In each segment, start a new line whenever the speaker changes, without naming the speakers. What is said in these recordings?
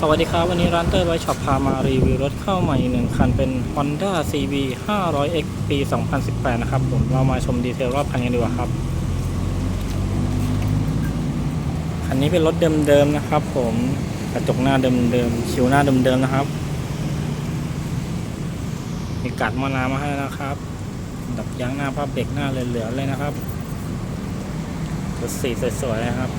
สวัสดีครับ วันนี้ร้านเตอร์ไวช็อปพามารีวิวรถเข้าใหม่หนึ่งคันเป็น Honda CB 500X ปี 2018 นะครับผมเรามาชมดีเทลรอบคันกันดีกว่าครับ คันนี้เป็นรถเดิมๆนะครับ ผมกระจกหน้าเดิมๆคิวหน้าเดิมๆนะครับ มีกัดมอนามาให้นะครับ ดับยางหน้าภาพเบรกหน้าเหลือๆเลยนะครับรถสีสวยๆนะครับ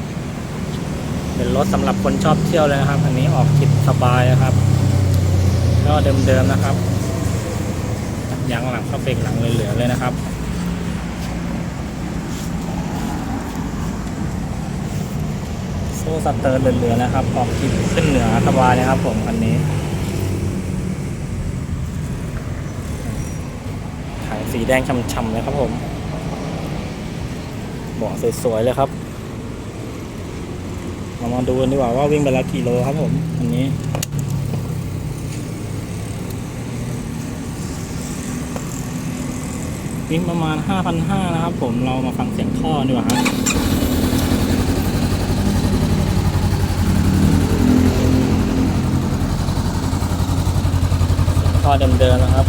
เป็นรถสำหรับคนชอบเที่ยวเลยนะครับ อันนี้ออกทริปสบายนะครับ ก็เดิมๆนะครับยางหลังเข้าเบรกหลังเหลือๆเลยนะครับโซ่สเตอร์เหลือๆนะครับ ออกทริปขึ้นเหนือสบายนะครับ ผมคันนี้ถ่ายสีแดงช่ำๆเลยครับผมเบาะสวยๆเลยครับ เรามาดูกันดีกว่าว่าวิ่งไปแล้วกี่โลครับผมอันนี้วิ่งประมาณ 5,500 นะครับผมเรามาฟังเสียงท่อดีกว่าครับท่อเดิมๆนะครับ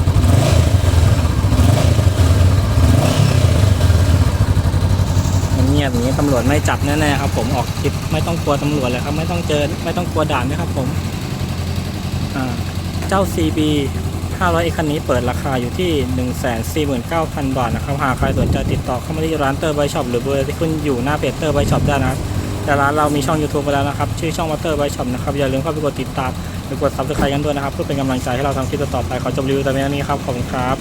เงียบนี้ตำรวจไม่จับแน่ๆครับผมออกทริปไม่ต้องกลัวตำรวจเลยครับ ไม่ต้องเจอไม่ต้องกลัวด่านนะครับผมเจ้า CB 500อีกคันนี้เปิดราคาอยู่ที่ 149,000 บาทนะครับ หากใครสนใจติดต่อเข้ามาที่ร้านเตอร์ไบช็อปหรือเบอร์ที่ขึ้นอยู่หน้าเพจเตอร์ไบช็อปได้นะครับ แต่ร้านเรามีช่อง YouTube ไปแล้วนะครับ ชื่อช่องวัตเตอร์ไบช็อปนะครับ อย่าลืมเข้าไปกดติดตามหรือกด subscribe กันด้วยนะครับ เพื่อเป็นกำลังใจให้เราทำคลิปต่อไปขอจบรีวิวแต่เพียงนี้ครับ ขอบคุณครับ